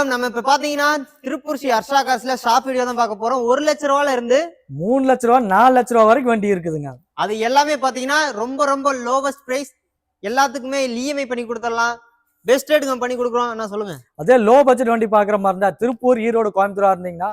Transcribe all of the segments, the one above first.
வணக்கம். நம்ம இப்ப பாத்தீங்கன்னா திருப்பூர் ஸ்ரீ ஹர்ஷா காசுல ஷாப் வீடியோ தான் பார்க்க போறோம். ஒரு லட்ச ரூபால இருந்து மூணு லட்ச ரூபா நாலு லட்ச ரூபா வரைக்கும் வண்டி இருக்குதுங்க. அது எல்லாமே பாத்தீங்கன்னா ரொம்ப ரொம்ப லோவஸ்ட் பிரைஸ் எல்லாத்துக்குமே இஎம்ஐ பண்ணி கொடுத்துடலாம். பெஸ்ட் ரேட்டுங்க பண்ணி கொடுக்குறோம். என்ன சொல்லுங்க. அதே லோ பட்ஜெட் வண்டி பார்க்குற மாதிரி இருந்தா திருப்பூர் ஈரோடு கோயம்புத்தூரா இருந்தீங்கன்னா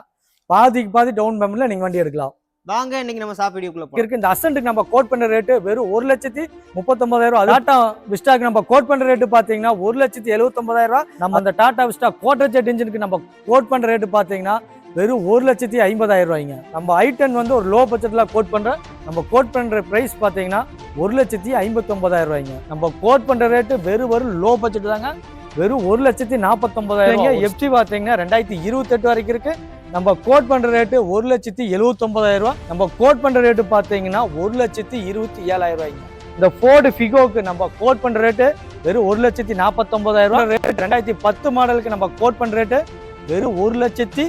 பாதிக்கு பாதி டவுன் பேமெண்ட்ல நீங்க வண்டி எடுக்கலாம். வாங்க இன்னைக்கு நம்ம ஷாப் வீடியோக்குள்ள இருக்கு இந்த அசன்ட்டுக்கு நம்ம கோட் பண்ண ரேட்டு வெறும் ஒரு லட்சத்தி முப்பத்தொன்பதாயிரம் ரூபா. டாட்டா விஸ்டாக்கு நம்ம கோட் பண்ற ரேட்டு பாத்தீங்கன்னா ஒரு லட்சத்தி எழுபத்தொன்பதாயிரம் ரூபா. நம்ம அந்த டாடா விஸ்டா கோட்டர் ஜெட் இன்ஜினுக்கு நம்ம கோட் பண்ற ரேட்டு பாத்தீங்கன்னா வெறும் ஒரு லட்சத்தி ஐம்பதாயிரம் ரூபாய்ங்க. நம்ம ஐ டென் வந்து ஒரு லோ பட்ஜெட்ல கோட் பண்ற நம்ம கோட் பண்ற பிரைஸ் பாத்தீங்கன்னா ஒரு லட்சத்தி ஐம்பத்தொன்பதாயிரம் ரூபாய்ங்க. நம்ம கோட் பண்ற ரேட்டு வெறும் வெறும் லோ பட்ஜெட் தாங்க. வெறும் ஒரு லட்சத்தி நாற்பத்தொன்பதாயிரம் எஃப்டி பாத்தீங்கன்னா ரெண்டாயிரத்தி இருபத்தெட்டு வரைக்கும் இருக்கு. நம்ம கோட் பண்ணுற ரேட்டு ஒரு லட்சத்தி எழுபத்தொன்பதாயிரம் ரூபா நம்ம கோட் பண்ணுற ரேட்டு பார்த்தீங்கன்னா ஒரு லட்சத்தி இருபத்தி ஏழாயிரம் ரூபாய்ங்க. இந்த ஃபோர்டு ஃபிகோக்கு நம்ம கோட் பண்ணுற ரேட்டு வெறும் ஒரு லட்சத்தி நாற்பத்தொம்பதாயிரம் ரூபா ரேட் ரெண்டாயிரத்தி பத்து மாடலுக்கு நம்ம கோட் பண்ணுற ரேட்டு வெறும் ஒரு லட்சத்தி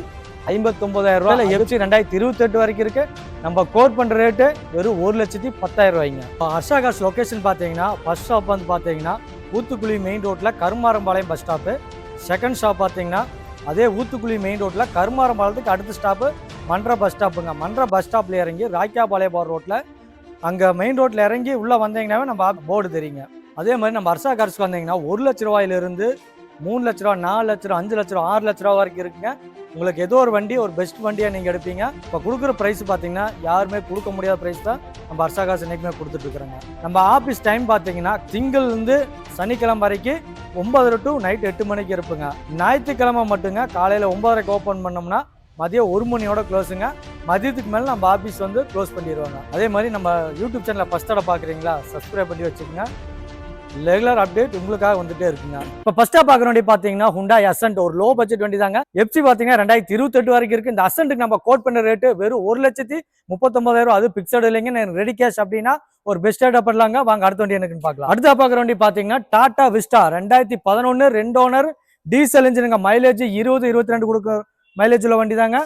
ஐம்பத்தொம்பதாயிரம் ரூபாயில் எஃப்சி ரெண்டாயிரத்தி இருபத்தெட்டு வரைக்கும் இருக்கு. நம்ம கோட் பண்ணுற ரேட்டு வெறும் ஒரு லட்சத்தி பத்தாயிரம் ரூபாய்ங்க. ஹர்ஷா காஸ் லொக்கேஷன் பார்த்தீங்கன்னா ஃபஸ்ட் ஷாப் வந்து பார்த்தீங்கன்னா ஊத்துக்குழி மெயின் ரோட்டில் Karumarampalayam bus stop second shop பார்த்தீங்கன்னா அதே ஊத்துக்குழி மெயின் ரோட்டில் கருமாரம்பாளையத்துக்கு அடுத்த ஸ்டாப்பு மன்ற பஸ் ஸ்டாப்புங்க மன்ற பஸ் ஸ்டாப்பில் இறங்கி ராக்கியாபாளையம் ரோட்டில் அங்கே மெயின் ரோட்டில் இறங்கி உள்ளே வந்தீங்கன்னாவே நம்ம போர்டு தெரியுங்க. அதே மாதிரி நம்ம அர்சா கார்ஸ்க்கு வந்தீங்கன்னா ஒரு லட்ச ரூபாயிலிருந்து மூணு லட்ச ரூபா நாலு லட்ச ரூபா அஞ்சு லட்ச ரூபா ஆறு லட்ச ரூபா வரைக்கும் இருக்குங்க. உங்களுக்கு ஏதோ ஒரு வண்டி ஒரு பெஸ்ட் வண்டியாக நீங்கள் எடுப்பீங்க. இப்போ கொடுக்குற ப்ரைஸ் பார்த்தீங்கன்னா யாருமே கொடுக்க முடியாத ப்ரைஸ் தான் நம்ம அர்சா காசு என்றைக்குமே கொடுத்துட்டு இருக்கிறோங்க. நம்ம ஆஃபீஸ் டைம் பார்த்தீங்கன்னா திங்கள்லேருந்து சனிக்கிழமை வரைக்கும் ஒன்பதரை டு நைட் எட்டு மணிக்கு இருப்புங்க. ஞாயிற்றுக்கிழமை மட்டுங்க காலையில் ஒன்பதரைக்கு ஓப்பன் பண்ணோம்னா மதியம் ஒரு மணியோட க்ளோஸுங்க மதியத்துக்கு மேலே நம்ம ஆஃபீஸ் வந்து க்ளோஸ் பண்ணிடுவாங்க அதே மாதிரி நம்ம யூடியூப் சேனலை ஃபஸ்ட்டோட பார்க்குறீங்களா சப்ஸ்கிரைப் பண்ணி வச்சுக்கோங்க. ரெகுலர் அப்டேட் உங்களுக்காக வந்துட்டே இருக்குங்க. இப்போ ஃபர்ஸ்டா பார்க்குற வண்டி பார்த்தீங்கன்னா ஹுண்டா அசன்ட் ஒரு லோ பட்ஜெட் வண்டி தாங்க. எஃப்சி பார்த்தீங்கன்னா ரெண்டாயிரத்தி இருபத்தெட்டு வரைக்கும் இருக்கு. இந்த அசன்ட்டுக்கு நம்ம கோட் பண்ண ரேட்டு வெறும் ஒரு லட்சத்தி முப்பத்தொன்பதாயிரம் அது பிக்சடு இல்லைங்க. நான் ரெடி கேஷ் அப்படின்னா ஒரு பெஸ்ட் ரேட் பண்ணலாங்க. வாங்க அடுத்த வண்டி எனக்குன்னு பார்க்கலாம். அடுத்த பார்க்குற வண்டி பார்த்தீங்கன்னா டாடா விஸ்டா ரெண்டாயிரத்தி பதினொன்று ரெண்டு ஓனர் டீசல் இன்ஜினுங்க மைலேஜ் இருபது இருபத்தி ரெண்டு கொடுக்க மைலேஜ் உள்ள வண்டி தாங்க.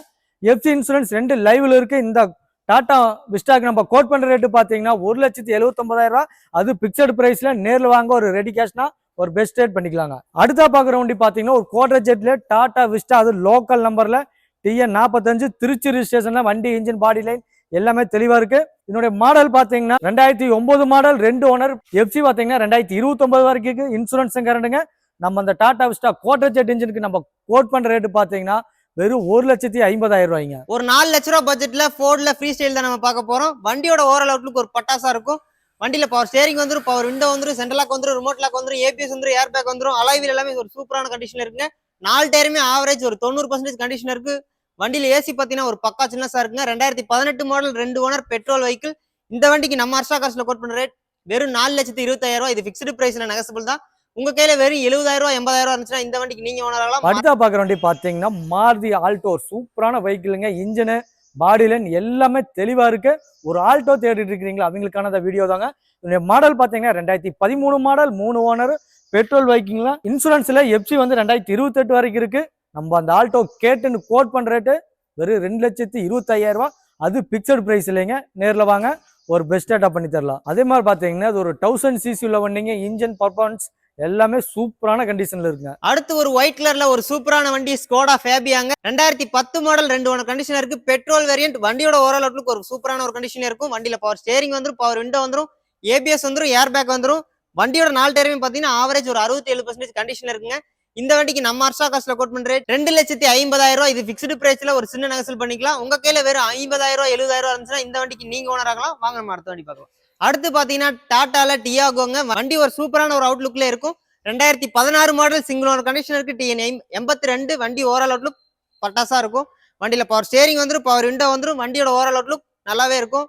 எஃப்சி இன்சூரன்ஸ் ரெண்டு லைவ்ல இருக்கு. இந்த டாட்டா விஸ்டாக்கு நம்ம கோட் பண்ணுற ரேட்டு பார்த்தீங்கன்னா ஒரு லட்சத்தி எழுபத்தொன்பதாயிரம் ரூபா அது பிக்சடு ப்ரைஸில் நேரில் வாங்க ஒரு ரெடி கேஷ்னா ஒரு பெஸ்ட் ரேட் பண்ணிக்கலாங்க. அடுத்த பார்க்குற வண்டி பார்த்தீங்கன்னா ஒரு கோட்டர் ஜெட்டில் டாட்டா விஸ்டா அது லோக்கல் நம்பரில் டிஎன் நாற்பத்தஞ்சு திருச்சி ரிஜிஸ்ட்ரேஷனில் வண்டி இன்ஜின் பாடி லைன் எல்லாமே தெளிவாக இருக்கு. இதனுடைய மாடல் பார்த்தீங்கன்னா ரெண்டாயிரத்தி ஒன்பது மாடல் ரெண்டு ஓனர் எஃப்சி பார்த்தீங்கன்னா ரெண்டாயிரத்தி இருபத்தொம்பது வரைக்கும் இன்சூரன்ஸும் கரண்டுங்க நம்ம அந்த டாடா விஸ்டா கோட்ரஜெட் இன்ஜினுக்கு நம்ம கோட் பண்ணுற ரேட்டு பார்த்தீங்கன்னா வெறும் ஒரு லட்சத்தி ஐம்பதாயிரம் ரூபாய்ங்க. ஒரு நாலு லட்ச ரூபா பட்ஜெட்ல ஃபோர்ட்ல ஃப்ரீ ஸ்டைல் தான் நம்ம பார்க்க போறோம். வண்டியோட ஓவரால் அவுட்லுக்கு ஒரு பட்டாசா இருக்கும். வண்டியில பவர் ஸ்டேரிங் வந்துடும் பவர் விண்டோ வந்துடும் சென்ட்ரல் லாக் ரிமோட் லாக் வந்துரும் ஏபிஎஸ் வந்துடும் ஏர் பேக் வந்துரும் அலைவில் எல்லாமே ஒரு சூப்பரான கண்டிஷன்ல இருக்குங்க. நாலு டயருமே ஆவரேஜ் ஒரு தொண்ணூறு பர்சன்டேஜ் கண்டிஷன் இருக்கு. வண்டியில ஏசி பாத்தீங்கன்னா ஒரு பக்கா சின்னஸா இருக்குங்க. ரெண்டாயிரத்தி பதினெட்டு மாடல் ரெண்டு ஓனர் பெட்ரோல் வெஹிக்கிள் இந்த வண்டிக்கு நம்ம அர்ஷா காசுல கோட் பண்ண ரேட் வெறும் நாலு லட்சத்தி இருபத்தாயிரம் ரூபாய். இது ஃபிக்ஸ்டு பிரைஸ்ல நெகசபிள் தான். உங்க கையில வெறும் எழுபதாயிரம் ரூபாய் எண்பதாயிரம் இருந்துச்சுன்னா இந்த வண்டிக்கு நீங்க ஓனர் ஆகலாம். அடுத்த வண்டி பார்த்தீங்கன்னா மாருதி ஆல்டோ சூப்பரான வெஹிக்கிளுங்க இன்ஜினு பாடி லைன் எல்லாமே தெளிவா இருக்கு. ஒரு ஆல்டோ தேடிட்டு இருக்கிறீங்களா அவங்களுக்கான வீடியோ தாங்க. இதனுடைய மாடல் பாத்தீங்கன்னா ரெண்டாயிரத்தி பதிமூணு மாடல் மூணு ஓனர் பெட்ரோல் பைக்கிங்ல இன்சூரன்ஸ்ல எஃப்சி வந்து ரெண்டாயிரத்தி இருபத்தெட்டு வரைக்கும் இருக்கு. நம்ம அந்த ஆல்டோ கேட்டுன்னு கோட் பண்ற ரேட்டு வெறும் ரெண்டு லட்சத்தி இருபத்தையாயிரம் ரூபா அது பிக்சட் பிரைஸ் இல்லைங்க. நேரில் வாங்க. ஒரு பெஸ்ட் ரேட்டா பண்ணி தரலாம். அதே மாதிரி பார்த்தீங்கன்னா அது ஒரு தௌசண்ட் சிசி உள்ள வண்டிங்க இன்ஜின் பர்ஃபார்மன்ஸ் எல்லாமே சூப்பரான கண்டிஷன்ல இருக்குங்க. அடுத்து ஒரு ஒயிட் கலர்ல ஒரு சூப்பரான வண்டி ஸ்கோடா ஃபேபியாங்க ரெண்டாயிரத்தி பத்து மாடல் ரெண்டு ஒன்று கண்டிஷன் இருக்கு. பெட்ரோல் வேரியன்ட் வண்டியோட ஓரல் ஒரு சூப்பரான ஒரு கண்டிஷன் இருக்கும். வண்டியில பவர் ஸ்டேரிங் வந்துடும் பவர் விண்டோ வந்துடும் ஏபிஎஸ் வந்துடும் ஏர் பேக் வந்துடும் வண்டியோட நாலு டயருமே பாத்தீங்கன்னா ஆவரேஜ் ஒரு அறுபத்தி ஏழு பர்சன்டேஜ் கண்டிஷன்ல இருக்குங்க. இந்த வண்டிக்கு நம்ம அர்ஷா காசுல கோட் பண்ற ரெண்டு லட்சத்தி ஐம்பதாயிரம் ரூபாய். இது பிக்ஸ்டு பிரைஸ்ல ஒரு சின்ன நகசல் பண்ணிக்கலாம். உங்க கையில வெறும் ஐம்பதாயிரம் ரூபாய் எழுபதாயிரம் ரூபாய் இருந்துச்சுன்னா இந்த வண்டிக்கு நீங்க ஓனர் ஆகலாம். வாங்க நம்ம அடுத்த வண்டி பார்க்கலாம். அடுத்து பார்த்தீங்கன்னா டாட்டால டியாகோங்க. வண்டி ஒரு சூப்பரான ஒரு அவுட்லுக்ல இருக்கும். ரெண்டாயிரத்தி பதினாறு மாடல் சிங்கிள் ஓனர் கண்டிஷன் இருக்கு. டிஎன் எண்பத்தி ரெண்டு வண்டி ஓவரால் அவுட்லுக் பட்டாசா இருக்கும். வண்டியில பவர் ஸ்டேரிங் வந்துடும் பவர் விண்டோ வந்துடும் வண்டியோட ஓவரால் அவுட்லுக் நல்லாவே இருக்கும்.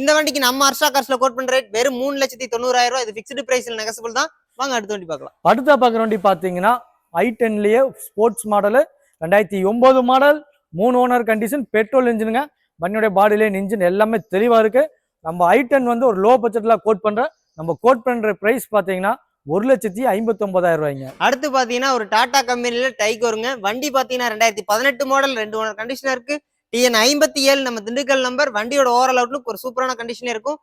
இந்த வண்டிக்கு நம்ம அர்ஷா கார்ஸ்ல கோட் பண்ற ரேட் வெறும் மூணு லட்சத்தி தொண்ணூறாயிரம் ரூபாய். இது ஃபிக்ஸ்டு பிரைஸ்ல நெகசபிள் தான். வாங்க அடுத்த வண்டி பார்க்கலாம். அடுத்த பார்க்குற வண்டி பார்த்தீங்கன்னா ஐ டென்லயே ஸ்போர்ட்ஸ் மாடலு ரெண்டாயிரத்தி ஒம்பது மாடல் மூணு ஓனர் கண்டிஷன் பெட்ரோல் இன்ஜினுங்க வண்டியோட பாடியிலே இன்ஜின் எல்லாமே தெளிவாக இருக்கு. நம்ம ஐ டென் வந்து ஒரு லோ பட்ஜெட்டில் கோட் பண்ணுற நம்ம கோட் பண்ணுற ப்ரைஸ் பார்த்தீங்கன்னா ஒரு லட்சத்தி ஐம்பத்தொம்பதாயிரம் ரூபாய்ங்க. அடுத்து பாத்தீங்கன்னா ஒரு டாடா கம்பெனில டைகோருங்க. வண்டி பாத்தீங்கன்னா ரெண்டாயிரத்தி பதினெட்டு மாடல் ரெண்டு ஓனர் கண்டிஷன் இருக்கு. டிஎன் ஐம்பத்தி ஏழு நம்ம திண்டுக்கல் நம்பர் வண்டியோட ஓவரால் அவுட்லுக் ஒரு சூப்பரான கண்டிஷன் இருக்கும்.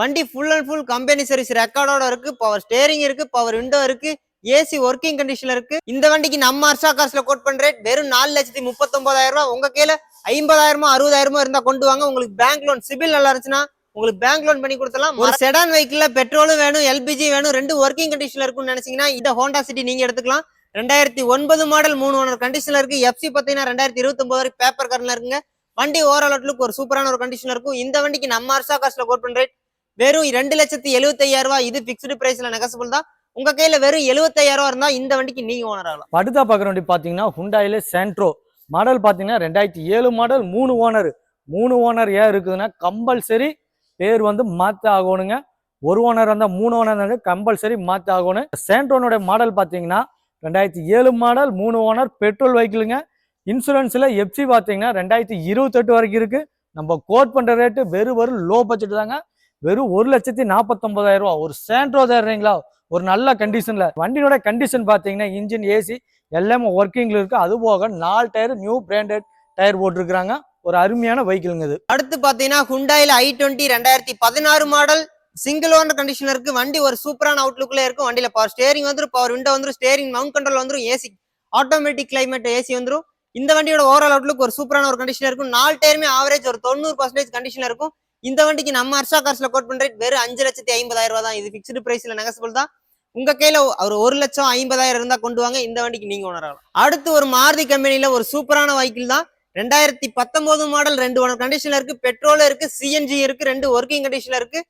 வண்டி full and full company service ரெக்கார்டோட இருக்கு. பவர் ஸ்டேரிங் இருக்கு பவர் விண்டோ இருக்கு ஏசி ஒர்க்கிங் கண்டிஷன்ல இருக்கு. இந்த வண்டிக்கு நம்ம அர்ஷா காசுல கோட் பண்ற ரேட் வெறும் நாலு லட்சத்தி முப்பத்தொன்பதாயிரம் ரூபாய். உங்க கையில ஐம்பதாயிரமோ அறுபதாயிரமோ இருந்தா கொண்டு வாங்க. உங்களுக்கு பேங்க் லோன் சிபில் நல்லா இருந்துச்சுன்னா உங்களுக்கு பேங்க் லோன் பண்ணி கொடுத்தலாம் ஒரு செடான் வெஹிக்கிள்ல பெட்ரோலும் வேணும் எல்பிஜி வேணும் ரெண்டு ஒர்க்கிங் கண்டிஷன்ல இருக்கும்னு நினைச்சீங்கன்னா இந்த ஹோண்டா சிட்டி நீங்க எடுத்துக்கலாம். ரெண்டாயிரத்தி ஒன்பது மாடல் மூணு ஓனர் கண்டிஷன்ல இருக்கு. எஃப்சி பாத்தீங்கன்னா ரெண்டாயிரத்தி இருபத்தி ஒன்பது வரைக்கும் பேப்பர் கரன்ல இருக்குங்க. வண்டி ஓவரால் லுக் ஒரு சூப்பரான ஒரு கண்டிஷன்ல இருக்கும். இந்த வண்டிக்கு நம்ம அர்ஷா காசுல கோட் பண்ற ரேட் வெறும் ரெண்டு லட்சத்தி எழுபத்தையாயிரம் ரூபாய். இது பிக்ஸ்டு பிரைஸ்ல நெகசபிள் தான். உங்க கையில வெறும் எழுபத்தையாயிரம் ரூபாய் இருந்தா இந்த வண்டிக்கு நீங்க ஓனர் ஆகலாம். அடுத்தா பார்க்குற வண்டி பார்த்தீங்கன்னா ஹுண்டாயில சென்ட்ரோ மாடல் பார்த்தீங்கன்னா ரெண்டாயிரத்தி ஏழு மாடல் மூணு ஓனர் மூணு ஓனர் ஏன் இருக்குதுன்னா கம்பல்சரி பேர் வந்து மாற்ற ஆகணுங்க ஒரு ஓனர் இருந்தால் மூணு ஓனர் இருந்தால் கம்பல்சரி மாற்ற ஆகணும் சேண்ட்ரோனுடைய மாடல் பார்த்தீங்கன்னா ரெண்டாயிரத்தி ஏழு மாடல் மூணு ஓனர் பெட்ரோல் வெஹிக்கிளுங்க இன்சூரன்ஸில் எஃப்சி பார்த்தீங்கன்னா ரெண்டாயிரத்தி இருபத்தெட்டு வரைக்கும் இருக்குது நம்ம கோட் பண்ணுற ரேட்டு வெறும் வெறும் லோ பட்ஜெட் தாங்க. வெறும் ஒரு லட்சத்தி நாற்பத்தொம்பதாயிரம் ரூபா ஒரு சேண்ட்ரோ தர்றீங்களா? ஒரு நல்ல கண்டிஷனில் வண்டியோட கண்டிஷன் பார்த்தீங்கன்னா இன்ஜின் ஏசி எல்லாமே ஒர்க்கிங்கில் இருக்குது அது போக நாலு டயர் நியூ பிராண்டட் டயர் போட்டிருக்கிறாங்க. ஒரு அருமையான வெஹிக்கிளுங்க இது. அடுத்து பாத்தீங்கன்னா ஹுண்டாயில ஐ டுவெண்ட்டி ரெண்டாயிரத்தி பதினாறு மாடல் சிங்கிள் ஓனர் கண்டிஷன் இருக்கு. வண்டி ஒரு சூப்பரான அவுட்லுக்ல இருக்கும். வண்டியில பவர் ஸ்டேரிங் வந்துடும் பவர் விண்டோ வந்துடும் ஸ்டேரிங் மவுண்ட் கண்ட்ரோல் வந்துரும் ஏசி ஆட்டோமேட்டிக் கிளைமேட் ஏசி வந்துடும் இந்த வண்டியோட ஓவரால் அவுட்லுக் ஒரு சூப்பரான ஒரு கண்டிஷன் இருக்கும். நாலு டயருமே ஆவரேஜ் ஒரு தொண்ணூறு பர்சன்டேஜ் கண்டிஷன் இருக்கும். இந்த வண்டிக்கு நம்ம அர்ஷா கார்ஸ்ல கோட் பண்ற ரேட் வெறும் அஞ்சு லட்சத்தி ஐம்பதாயிரம் ரூபா தான். இது பிக்ஸ்டு பிரைஸ்ல நெகசபிள் தான். உங்க கையில ஒரு ஒரு லட்சம் ஐம்பதாயிரம் இருந்தா கொண்டு வாங்க. இந்த வண்டிக்கு நீங்க உணரலாம் அடுத்து ஒரு மாருதி கம்பெனில ஒரு சூப்பரான வெஹிக்கிள் தான். ரெண்டாயிரத்தி பத்தொன்பது மாடல் ரெண்டு ஓனர் கண்டிஷன்ல இருக்கு பெட்ரோல் இருக்கு சிஎன்ஜி இருக்கு ரெண்டு ஒர்க்கிங் கண்டிஷன்ல இருக்கு.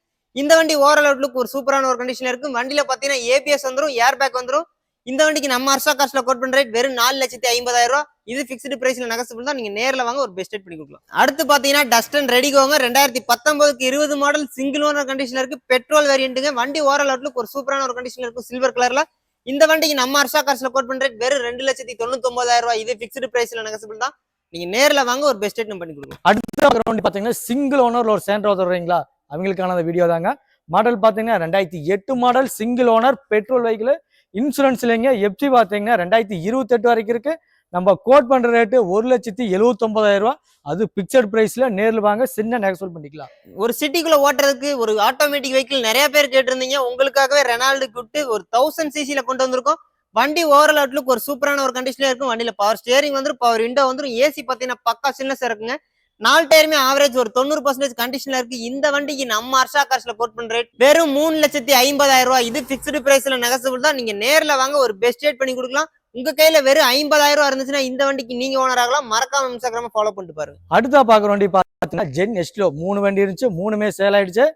இந்த வண்டி ஓவரால் அவுட்லுக்கு ஒரு சூப்பரான ஒரு கண்டிஷன்ல இருக்கு. வண்டியில பாத்தீங்கன்னா ஏபிஎஸ் வந்துடும் ஏர் பேக் வந்துடும் இந்த வண்டிக்கு நம்ம அர்ஷா காஸ்ட்ல கோட் பண்ற ரேட் வெறும் நாலு லட்சத்தி ஐம்பதாயிரம் ரூபாய் இது பிக்ஸ்டு பிரைஸ்ல நகசு தான். நீங்க நேர்ல வாங்க ஒரு பெஸ்ட் பண்ணி கொடுக்கலாம். அடுத்து பாத்தீங்கன்னா டஸ்டன் ரெடிகோங்க ரெண்டாயிரத்தி பத்தொன்பதுக்கு இருபது மாடல் சிங்கிள் ஓனர் கண்டிஷன்ல இருக்கு. பெட்ரோல் வேரியண்ட்டுங்க வண்டி ஓவரால் அவுட்லுக்கு ஒரு சூப்பரான ஒரு கண்டிஷன்ல இருக்கும் சில்வர் கலர்ல இந்த வண்டிக்கு நம்ம அர்ஷா காஸ்ட்ல கோட் பண்ற ரேட் வெறும் ரெண்டு லட்சத்தி தொண்ணூத்தி ஒன்பதாயிரம் ரூபாய். இது பிக்ஸ்டு பிரைஸ்ல நெகசபிள் தான். நீங்க நேர்ல வாங்க ஒரு பெஸ்ட் பண்ணி கொடுக்கலாம் அடுத்த வண்டி பார்த்தீங்கன்னா சிங்கிள் ஓனர்ல ஒரு சேண்ட்ரோ தர்றீங்களா அவங்களுக்கான அந்த வீடியோ தாங்க. மாடல் பார்த்தீங்கன்னா ரெண்டாயிரத்தி எட்டு model single owner petrol vehicle insurance இல்லைங்க. எஃப்சி பார்த்தீங்கன்னா ரெண்டாயிரத்தி இருபத்தெட்டு வரைக்கும் இருக்கு. நம்ம கோட் பண்ற ரேட்டு ஒரு லட்சத்தி எழுபத்தொன்பதாயிரம் ரூபா. அது பிக்சட் பிரைஸ்ல நேர்ல வாங்க சின்ன நெகசல் பண்ணிக்கலாம். ஒரு சிட்டிக்குள்ள ஓட்டுறதுக்கு ஒரு ஆட்டோமேட்டிக் வெஹிக்கிள் நிறைய பேர் கேட்டிருந்தீங்க. உங்களுக்காகவே ரெனால்டுக்கு விட்டு ஒரு தௌசண்ட் சிசில கொண்டு வந்திருக்கோம். வண்டி ஓவரால் அவுட்லுக் ஒரு சூப்பரான ஒரு கண்டிஷன்ல இருக்கும். வண்டியில பவர் ஸ்டியரிங் வந்துடும் பவர் விண்டோ வந்துடும் ஏசி பார்த்தீங்கன்னா பக்கா சின்னஸ் இருக்குங்க. நாலு டயருமே ஆவரேஜ் ஒரு தொண்ணூறு பர்சன்டேஜ் கண்டிஷன்ல இருக்கு. இந்த வண்டிக்கு நம்ம அர்ஷா கார்ஸ்ல கோட் பண்ற ரேட் வெறும் மூணு லட்சத்தி ஐம்பதாயிரம் ரூபாய். இது பிக்ஸ்டு பிரைஸ்ல நெகசபிள் தான். நீங்க நேர்ல வாங்க ஒரு பெஸ்ட் ரேட் பண்ணி கொடுக்கலாம். உங்க கையில வெறும் ஐம்பதாயிரம் ரூபாய் இருந்துச்சுன்னா இந்த வண்டிக்கு நீங்க ஓனர் ஆகலாம். மறக்காம இன்ஸ்டாகிராம ஃபாலோ பண்ணிட்டு பாருங்க. அடுத்தா பாக்குற வண்டி பார்த்தீங்கன்னா ஜென் எஸ்டோ மூணு வண்டி இருந்துச்சு மூணுமே சேல் ஆயிடுச்சு.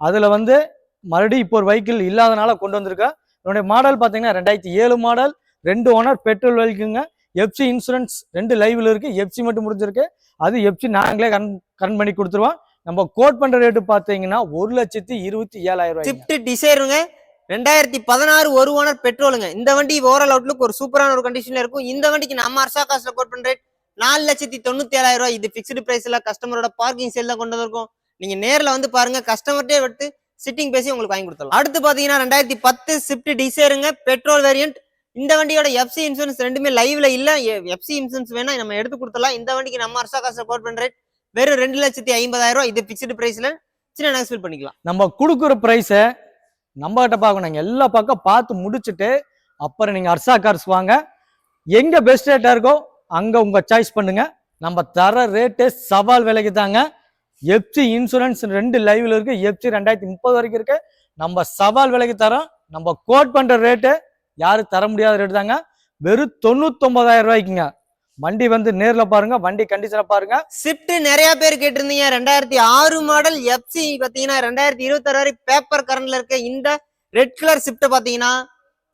அதுல வந்து மறுபடியும் இப்போ ஒரு வெஹிக்கிள் இல்லாதனால கொண்டு வந்திருக்கேன் என்னுடைய மாடல் பார்த்தீங்கன்னா ரெண்டாயிரத்தி ஏழு மாடல் ரெண்டு ஓனர் பெட்ரோல் வலிக்குங்க. எஃப்சி இன்சூரன்ஸ் ரெண்டு லைவ்ல இருக்கு. எஃப்சி மட்டும் முடிஞ்சிருக்கு. அது எஃப்சி நாங்களே கன் கன் பண்ணி கொடுத்துருவோம். நம்ம கோட் பண்ற ரேட்டு பார்த்தீங்கன்னா ஒரு லட்சத்தி இருபத்தி ஏழாயிரம் ரூபாய் ஸ்விஃப்ட் டிசைருங்க ரெண்டாயிரத்தி பதினாறு ஒரு ஓனர் பெட்ரோலுங்க இந்த வண்டி ஓவரால் அவுட்லுக்கு ஒரு சூப்பரான ஒரு கண்டிஷன்ல இருக்கும். இந்த வண்டிக்கு நம்ம அர்ஷா காசுல கோட் பண்ற ரேட் நாலு லட்சத்தி தொண்ணூத்தி ஏழாயிரம் ரூபாய். இது பிக்ஸ்டு பிரைஸ்ல கஸ்டமரோட பார்க்கிங் சேல் தான் கொண்டு வந்திருக்கும். நீங்க நேர்ல வந்து பாருங்க. கஸ்டமர்கிட்டே எடுத்து சிட்டிங் பேசி உங்களுக்கு வாங்கி கொடுத்துடலாம். அடுத்து பாத்தீங்கன்னா ரெண்டாயிரத்தி பத்து ஸ்விஃப்ட் டிசைருங்க பெட்ரோல் வேரியன்ட் இந்த வண்டியோட எஃப்சி இன்சூரன்ஸ் ரெண்டுமே லைவ்ல இல்ல. எஃப்சி இன்சூரன்ஸ் வேணா நம்ம எடுத்து கொடுத்துடலாம். இந்த வண்டிக்கு நம்ம அர்ஷா காசு கோட் பண்ற ரேட் வெறும் ரெண்டு லட்சத்தி ஐம்பதாயிரம் ரூபாய். இது பிக்சடு பிரைஸ்ல சின்ன நெக்ஸ்ட் பண்ணிக்கலாம். நம்ம கொடுக்குற ப்ரைஸை நம்ம கிட்ட பார்க்கணும் எல்லா பக்கம் பார்த்து முடிச்சுட்டு அப்புறம் நீங்க அர்சா கார்ஸ் வாங்க. எங்க பெஸ்ட் ரேட்டா இருக்கோ அங்க உங்க சாய்ஸ் பண்ணுங்க. நம்ம தர ரேட்டு சவால் விலைக்கு தாங்க எஃப்சி இன்சூரன்ஸ் ரெண்டு லைவ்ல இருக்கு. எஃப்சி ரெண்டாயிரத்தி முப்பது வரைக்கும் இருக்கு. நம்ம சவால் விலைக்கு தரோம். நம்ம கோட் பண்ற ரேட்டு யாரும் தர முடியாத ரேட்டு தாங்க. வெறும் தொண்ணூத்தொன்பதாயிரம் ரூபாய்க்குங்க. வண்டி வந்து நேர்ல பாருங்க. வண்டி கண்டிஷனை பாருங்க. ஸ்விஃப்ட் நிறைய பேர் கேட்டிருந்தீங்க. ரெண்டாயிரத்தி ஆறு மாடல் எஃப்சி பாத்தீங்கன்னா ரெண்டாயிரத்தி இருபத்தாறு வரை பேப்பர் கரண்ட்ல இருக்க இந்த ரெட் கலர் ஸ்விஃப்ட் பாத்தீங்கன்னா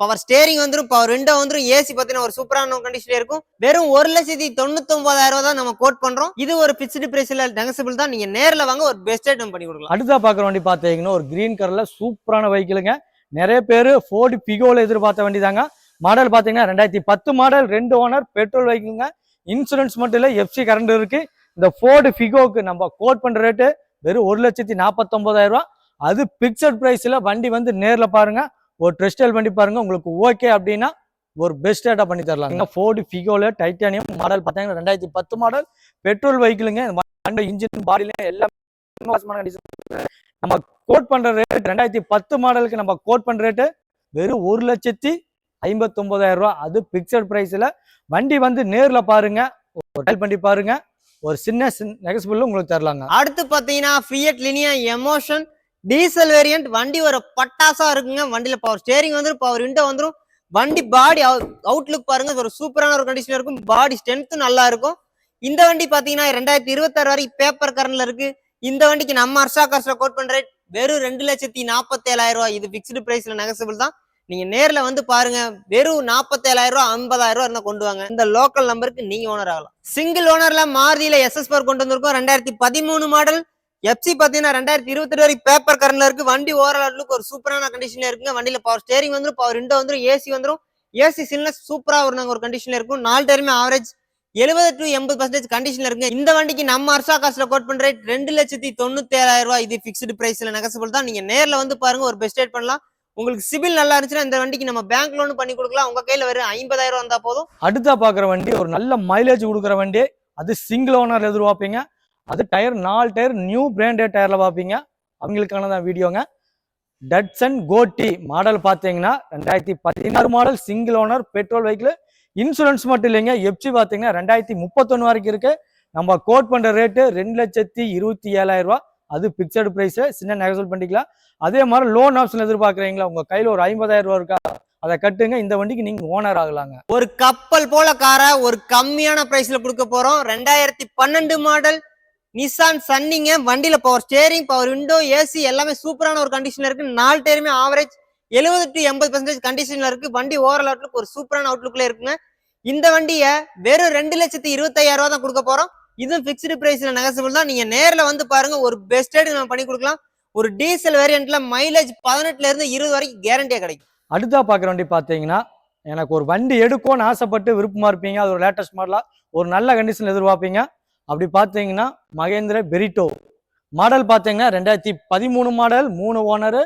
பவர் ஸ்டேரிங் வந்துரும் பவர் விண்டோ வந்துடும் ஏசி பார்த்தீங்கன்னா ஒரு சூப்பரான கண்டிஷன்ல இருக்கும். வெறும் ஒரு லட்சத்தி தொண்ணூத்தி ஒன்பதாயிரம் ரூபாய் தான் நம்ம கோட் பண்றோம். இது ஒரு பிக்ஸ்டு பிரைஸ்ல நெகசபிள் தான். நீங்க நேரில் வாங்க ஒரு பெஸ்ட் ஐட்டம் பண்ணி கொடுக்கலாம். அடுத்தா பாக்குற வண்டி பார்த்தீங்கன்னா ஒரு கிரீன் கலர்ல சூப்பரான வெஹிக்கிளுங்க நிறைய பேர் ஃபோர்டு பிகோல எதிர்பார்த்த வண்டி தாங்க மாடல் பார்த்தீங்கன்னா ரெண்டாயிரத்தி பத்து மாடல் ரெண்டு ஓனர் பெட்ரோல் வெஹிக்கிளுங்க இன்சூரன்ஸ் மட்டும் இல்லை எஃப்சி கரண்ட் இருக்கு. இந்த ஃபோர்டு ஃபிகோக்கு நம்ம கோட் பண்ற ரேட்டு வெறும் ஒரு லட்சத்தி நாற்பத்தொன்பதாயிரம் ரூபா அது பிக்சட் பிரைஸ்ல வண்டி வந்து நேர்ல பாருங்க. ஒரு ட்ரெஸ்டல் வண்டி பாருங்க உங்களுக்கு ஓகே அப்படின்னா ஒரு பெஸ்ட் ரேட்டா பண்ணி தரலாம். ஃபோர்டு ஃபிகோல டைட்டானியம் மாடல் பார்த்தீங்கன்னா ரெண்டாயிரத்தி பத்து மாடல் பெட்ரோல் வெஹிக்கிளுங்க வண்டி இன்ஜின் பாடியில எல்லாமே. நம்ம கோட் பண்ற ரேட் ரெண்டாயிரத்தி பத்து மாடலுக்கு நம்ம கோட் பண்ற ரேட்டு வெறும் ஒரு லட்சத்தி ஐம்பத்தொன்பதாயிரம் ரூபா அது பிக்சட் பிரைஸ்ல வண்டி வந்து நேர்ல பாருங்க ஒரு பண்ணி பாருங்க ஒரு சின்ன நெகஸ்பிள் உங்களுக்கு தரலாங்க. அடுத்து பாத்தீங்கன்னா Fiat Linea Emotion diesel variant வண்டி ஒரு பட்டாசா இருக்குங்க. வண்டியில பவர் ஸ்டேரிங் வந்துடும் பவர் விண்டோ வந்துடும் வண்டி பாடி அவுட்லுக் பாருங்க. ஒரு சூப்பரான ஒரு கண்டிஷன் இருக்கும். பாடி ஸ்ட்ரென்த்தும் நல்லா இருக்கும். இந்த வண்டி பாத்தீங்கன்னா ரெண்டாயிரத்தி இருபத்தாறு வரைக்கும் பேப்பர் கரண்ட்ல இருக்கு. இந்த வண்டிக்கு நம்ம அர்ஷா காசுல கோட் பண்ற வெறும் ரெண்டு லட்சத்தி நாற்பத்தேழாயிரம் ரூபாய். இது பிக்ஸ்டு பிரைஸ்ல நெகசபிள் தான். நீங்க நேர்ல வந்து பாருங்க. வெறும் நாற்பத்தேழாயிரம் ரூபாய் ஐம்பதாயிரம் ரூபாய் இருந்தா கொண்டு வாங்க இந்த லோக்கல் நம்பருக்கு நீங்க ஓனர் ஆகலாம். சிங்கிள் ஓனர்ல மாருதியில எஸ்எஸ் பார் கொண்டு வந்திருக்கோம். ரெண்டாயிரத்தி பதிமூணு மாடல் எஃப்சி பார்த்தீங்கன்னா ரெண்டாயிரத்தி இருபத்தி வரைக்கும் பேப்பர் கரண்ட்ல இருக்கு. வண்டி ஓவரால் ஒரு சூப்பரான கண்டிஷன்ல இருக்குங்க. வண்டியில பவர் ஸ்டேரிங் வந்துடும் பவர் விண்டோ வந்துடும் ஏசி வந்துடும் ஏசி சில்னஸ் சூப்பரா ஒரு ஒரு கண்டிஷன்ல இருக்கும். நாலு டேருமே ஆவரேஜ் எழுபது டு எண்பது பர்சன்டேஜ் கண்டிஷன்ல இருக்கு இந்த வண்டிக்கு நம்ம அர்சா காசுல கோட் பண்ற ரேட் ரெண்டு லட்சத்தி தொண்ணூத்தி ஏழாயிரம் ரூபாய். இது பிக்ஸ்டு பிரைஸ்ல நெகசபிள் தான். நீங்க நேர்ல வந்து பாருங்க ஒரு பெஸ்ட் ரேட் பண்ணலாம். உங்களுக்கு சிபில் நல்லா இருந்துச்சுன்னா இந்த வண்டிக்கு நம்ம பேங்க் லோன் பண்ணி கொடுக்கலாம். உங்க கையில வெறும் ஐம்பதாயிரம் வந்தா போதும். அடுத்தா பாக்குற வண்டி ஒரு நல்ல மைலேஜ் கொடுக்குற வண்டி அது சிங்கிள் ஓனர் எதிர்பார்ப்பீங்க. அது டயர் நாலு டயர் நியூ பிராண்டட் டயரில் பார்ப்பீங்க. அவங்களுக்கான தான் வீடியோங்க டட்சன் கோட்டி மாடல் பார்த்தீங்கன்னா ரெண்டாயிரத்தி பதினாறு model single owner petrol vehicle insurance மட்டும் இல்லைங்க. எப்சி பார்த்தீங்கன்னா ரெண்டாயிரத்தி முப்பத்தொன்று வரைக்கும் இருக்குது நம்ம கோட் பண்ணுற ரேட்டு ரெண்டு லட்சத்தி இருபத்தி ஏழாயிரம் ரூபா. அது பிக்சடு ப்ரைஸு சின்ன நெகசல் பண்ணிக்கலாம். அதே மாதிரி லோன் ஆப்ஷன் எதிர்பார்க்குறீங்களா? உங்கள் கையில் ஒரு ஐம்பதாயிரம் ரூபா இருக்கா? அதை கட்டுங்க. இந்த வண்டிக்கு நீங்க ஓனர் ஆகலாங்க. ஒரு கப்பல் போல காரை ஒரு கம்மியான பிரைஸ்ல கொடுக்க போறோம். ரெண்டாயிரத்தி பன்னெண்டு மாடல் நிசான் சன்னிங்க வண்டியில power steering power window AC எல்லாமே சூப்பரான ஒரு கண்டிஷன்ல இருக்கு. நாலு டேருமே ஆவரேஜ் எழுபது டு எண்பது பர்சன்டேஜ் கண்டிஷன்ல இருக்கு. வண்டி ஓவரால் அவுட்லுக் ஒரு சூப்பரான அவுட்லுக்ல இருக்குங்க. இந்த வண்டியை வெறும் ரெண்டு லட்சத்தி இருபத்தாயிரம் ரூபா தான் கொடுக்க போறோம். இதுவும் ஃபிக்ஸ்டு பிரைஸ்ல நெகசபிள் தான். நீங்க நேர்ல வந்து பாருங்க ஒரு பெஸ்ட் ரேட் நம்ம பண்ணி கொடுக்கலாம். ஒரு டீசல் வேரியன்ட்ல மைலேஜ் பதினெட்டுல இருந்து இருபது வரைக்கும் கேரண்டியா கிடைக்கும். அடுத்தா பாக்குற வண்டி பார்த்தீங்கன்னா எனக்கு ஒரு வண்டி எடுக்கும்னு ஆசைப்பட்டு விருப்பமா இருப்பீங்க. அது ஒரு லேட்டஸ்ட் மாடலா ஒரு நல்ல கண்டிஷன் எதிர்பார்ப்பீங்க. அப்படி பார்த்தீங்கன்னா மகேந்திர பெரிட்டோ. மாடல் பார்த்தீங்கன்னா ரெண்டாயிரத்தி பதிமூணு மாடல் மூணு ஓனரு.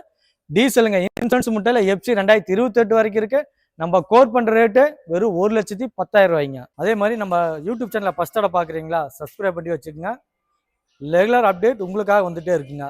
டீசலுங்க இன்சூரன்ஸ் முட்டையில் எஃப்சி ரெண்டாயிரத்தி இருபத்தெட்டு வரைக்கும் இருக்கு. நம்ம கோட் பண்ணுற ரேட்டு வெறும் ஒரு லட்சத்தி பத்தாயிரம் ரூபாய்ங்க. அதே மாதிரி நம்ம யூடியூப் சேனலை ஃபஸ்ட்டோட பார்க்குறீங்களா சப்ஸ்கிரைப் பண்ணி வச்சுக்கோங்க. ரெகுலர் அப்டேட் உங்களுக்காக வந்துகிட்டே இருக்குங்க.